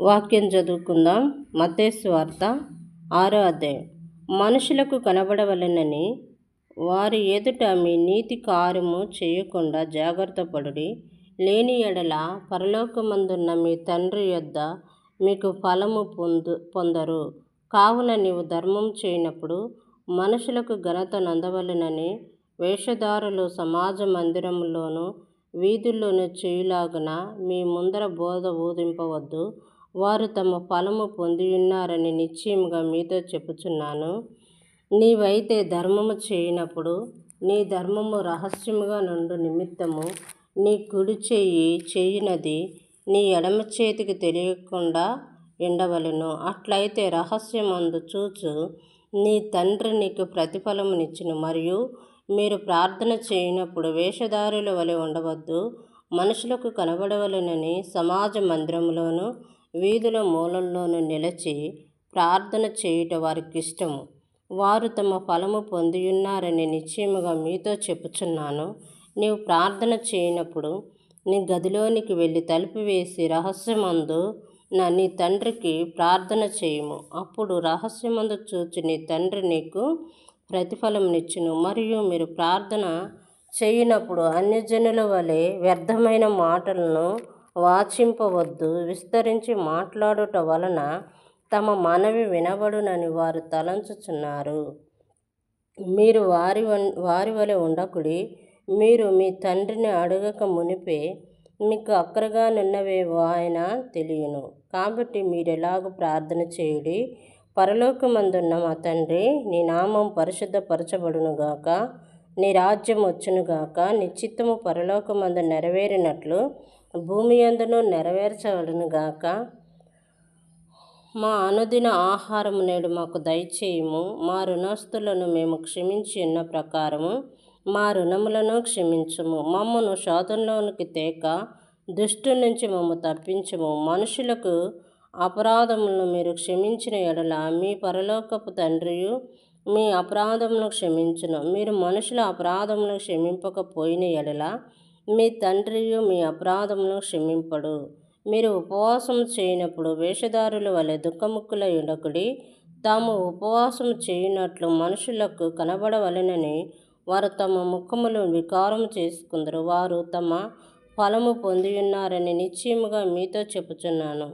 వాక్యం చదువుకుందాం. మత్తేసు వార్త ఆరో అధ్యాయం. మనుషులకు కనబడవలెనని వారి ఎదుట మీ నీతి కార్యము చేయకుండా జాగ్రత్త పడుడి. లేని ఎడల పరలోకమందున్న మీ తండ్రి యొద్ద మీకు ఫలము పొందు పొందరు. కావున నీవు ధర్మం చేయనప్పుడు మనుషులకు ఘనత నందవలెనని వేషధారులు సమాజ మందిరంలోనూ వీధుల్లోనూ చేయులాగున మీ ముందర బోధ బోధింపవద్దు వారు తమ ఫలము పొందియున్నారని నిశ్చయముగా మీతో చెప్పుచున్నాను. నీవైతే ధర్మము చేయనప్పుడు నీ ధర్మము రహస్యముగా నుండు నిమిత్తము నీ కుడి చెయ్యి చేయునది నీ ఎడమ చేతికి తెలియకుండా ఉండవలెను అట్లయితే రహస్యమందు చూచు నీ తండ్రి నీకు ప్రతిఫలమునిచ్చును. మరియు మీరు ప్రార్థన చేయనప్పుడు వేషధారుల వలె ఉండవద్దు మనుషులకు కనబడవలెనని సమాజ మందిరంలోనూ వీధుల మూలల్లోనూ నిలిచి ప్రార్థన చేయుట వారికి ఇష్టము. వారు తమ ఫలము పొందియున్నారని నిశ్చయముగా మీతో చెప్పుచున్నాను. నీవు ప్రార్థన చేయనప్పుడు నీ గదిలోనికి వెళ్ళి తలుపు వేసి రహస్యమందు నా నీ తండ్రికి ప్రార్థన చేయము. అప్పుడు రహస్యమందు చూచి నీ తండ్రి నీకు ప్రతిఫలమునిచ్చును. మరియు మీరు ప్రార్థన చేయనప్పుడు అన్యజనుల వలె వ్యర్థమైన మాటలను వాచింపవద్దు. విస్తరించి మాట్లాడుట వలన తమ మనవి వినబడునని వారు తలంచుచున్నారు. మీరు వారి వారి వలె ఉండకుడి. మీరు మీ తండ్రిని అడగక మునిపే మీకు అక్కరగా నున్నవేవో ఆయన తెలియను. కాబట్టి మీరు ఎలాగో ప్రార్థన చేయుడి? పరలోకమందున్న మా తండ్రి నీ నామం పరిశుద్ధపరచబడునుగాక నీ రాజ్యం వచ్చునుగాక నిశ్చిత్తము పరలోకమందు నెరవేరినట్లు భూమి అందును నెరవేర్చబడునుగాక మా అనుదిన ఆహారం నేడు మాకు దయచేయము. మా రుణస్తులను మేము క్షమించి ఉన్న ప్రకారము మా రుణములను క్షమించము. మమ్మను శోధంలోనికి తేక దుష్టు నుంచి మమ్మ తప్పించము. మనుషులకు అపరాధములను మీరు క్షమించిన ఎడల మీ పరలోకపు తండ్రియు మీ అపరాధమును క్షమించును. మీరు మనుషుల అపరాధములను క్షమింపకపోయిన ఎడల మీ తండ్రియు మీ అపరాధమును క్షమింపడు. మీరు ఉపవాసం చేయనప్పుడు వేషధారుల వలె దుఃఖముక్కుల యుడకుడి తాము ఉపవాసం చేయనట్లు మనుషులకు కనబడవలెనని వారు తమ ముఖములు వికారం చేసుకుందరు. వారు తమ ఫలము పొందియున్నారని నిశ్చయముగా మీతో చెప్పుచున్నాను.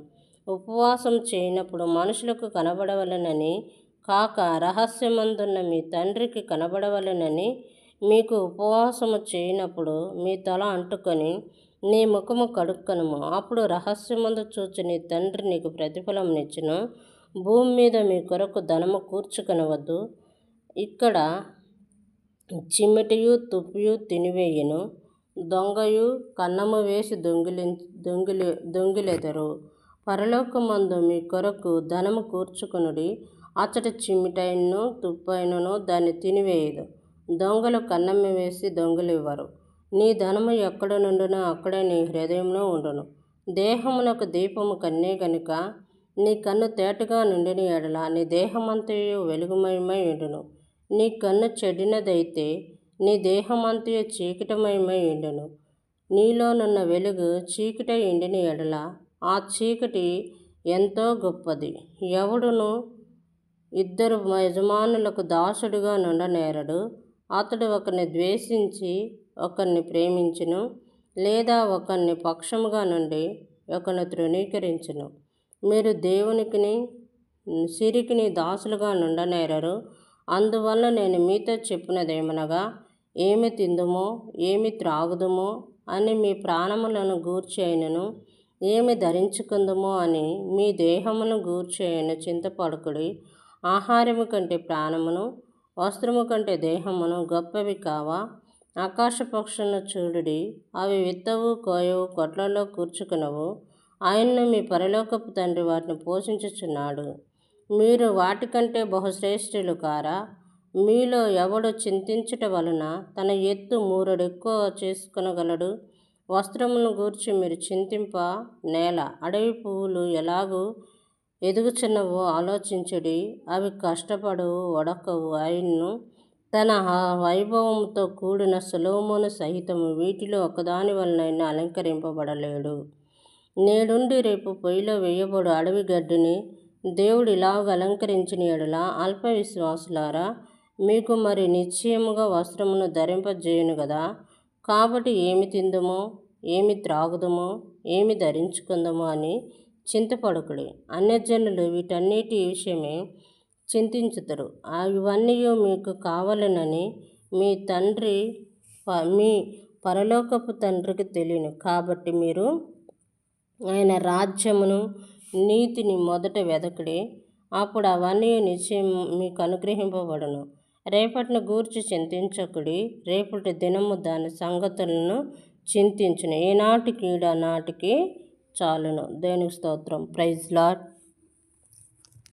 ఉపవాసం చేయనప్పుడు మనుషులకు కనబడవలనని కాక రహస్యమందున్న మీ తండ్రికి కనబడవలనని మీకు ఉపవాసము చేయనప్పుడు మీ తల అంటుకొని నీ ముఖము కడుక్కనుము. అప్పుడు రహస్యమందు చూచి నీ తండ్రి నీకు ప్రతిఫలం నిచ్చును భూమి మీద మీ కొరకు ధనము కూర్చుకొనవద్దు. ఇక్కడ చిమ్మిటియు తుప్పియు తినివేయును. దొంగయు కన్నము వేసి దొంగిలి దొంగిలి దొంగిలెదరు. పరలోకమందు మీ కొరకు ధనము కూర్చుకొనుడి. అచ్చట చిమ్మిటైనను తుప్పైనను దాన్ని తినివేయదు దొంగలు కన్నమ్మ వేసి దొంగలివ్వరు. నీ ధనము ఎక్కడ నుండునో అక్కడే నీ హృదయంలో ఉండును. దేహమునకు దీపము కన్నే గనుక నీ కన్ను తేటగా నుండిన ఎడల నీ దేహమంతయు వెలుగుమయమై ఉండును. నీ కన్ను చెడినదైతే నీ దేహమంతయు చీకటమయమై ఉండును. నీలోనున్న వెలుగు చీకట ఎండిన ఎడల ఆ చీకటి ఎంతో గొప్పది. ఎవడును? ఇద్దరు యజమానులకు దాసుడుగా నుండనేరడు. అతడు ఒకరిని ద్వేషించి ఒకరిని ప్రేమించును లేదా ఒకరిని పక్షముగా నుండి ఒకరిని తృణీకరించును. మీరు దేవునికిని సిరికిని దాసులుగా నుండనేరరు. అందువల్ల నేను మీతో చెప్పినదేమనగా ఏమి తిందుమో ఏమి త్రాగుదుమో అని మీ ప్రాణములను గూర్చైనను ఏమి ధరించుకుందుమో అని మీ దేహమును గూర్చి చింతపడుకుడి ఆహారము కంటే ప్రాణమును వస్త్రము కంటే దేహమును గొప్పవి కావా? ఆకాశ పక్షులను చూడుడి అవి విత్తవు కోయవు కొట్లలో కూర్చుకునవు. ఆయన్ను మీ పరలోకపు తండ్రి వాటిని పోషించుచున్నాడు. మీరు వాటికంటే బహుశ్రేష్ఠులు కారా? మీలో ఎవడు చింతించుట వలన తన ఎత్తు మూరడు ఎక్కువ వస్త్రమును గూర్చి మీరు చింతింప? నేల అడవి పువ్వులు ఎలాగూ ఎదుగుచున్నవు ఆలోచించుడి అవి కష్టపడవు వడకవు. ఆయన్ను తన వైభవంతో కూడిన సులోమును సహితము వీటిలో ఒకదాని వలనైనా అలంకరింపబడలేడు. నేడుండి రేపు పొయ్యిలో వేయబడు అడవి గడ్డిని దేవుడు ఇలాగ అలంకరించిన ఎడల అల్ప విశ్వాసులారా మీకు మరి నిశ్చయముగా వస్త్రమును ధరింపజేయును కదా కాబట్టి ఏమి తిందుమో? ఏమి త్రాగుదమో? ఏమి ధరించుకుందమో అని చింతపడకుడి. అన్యజనులు వీటన్నిటి విషయమే చింతించుతారు ఇవన్నీ మీకు కావాలనని మీ తండ్రి మీ పరలోకపు తండ్రికి తెలియను. కాబట్టి మీరు ఆయన రాజ్యమును నీతిని మొదట వెదకడి. అప్పుడు అవన్నీ నిశ్చయం మీకు అనుగ్రహింపబడను. రేపటిని గూర్చి చింతించకుడి. రేపటి దినము దాని సంగతులను చింతించును. ఏనాటికి నాటికి చాలును. దేనికి స్తోత్రం. Praise lot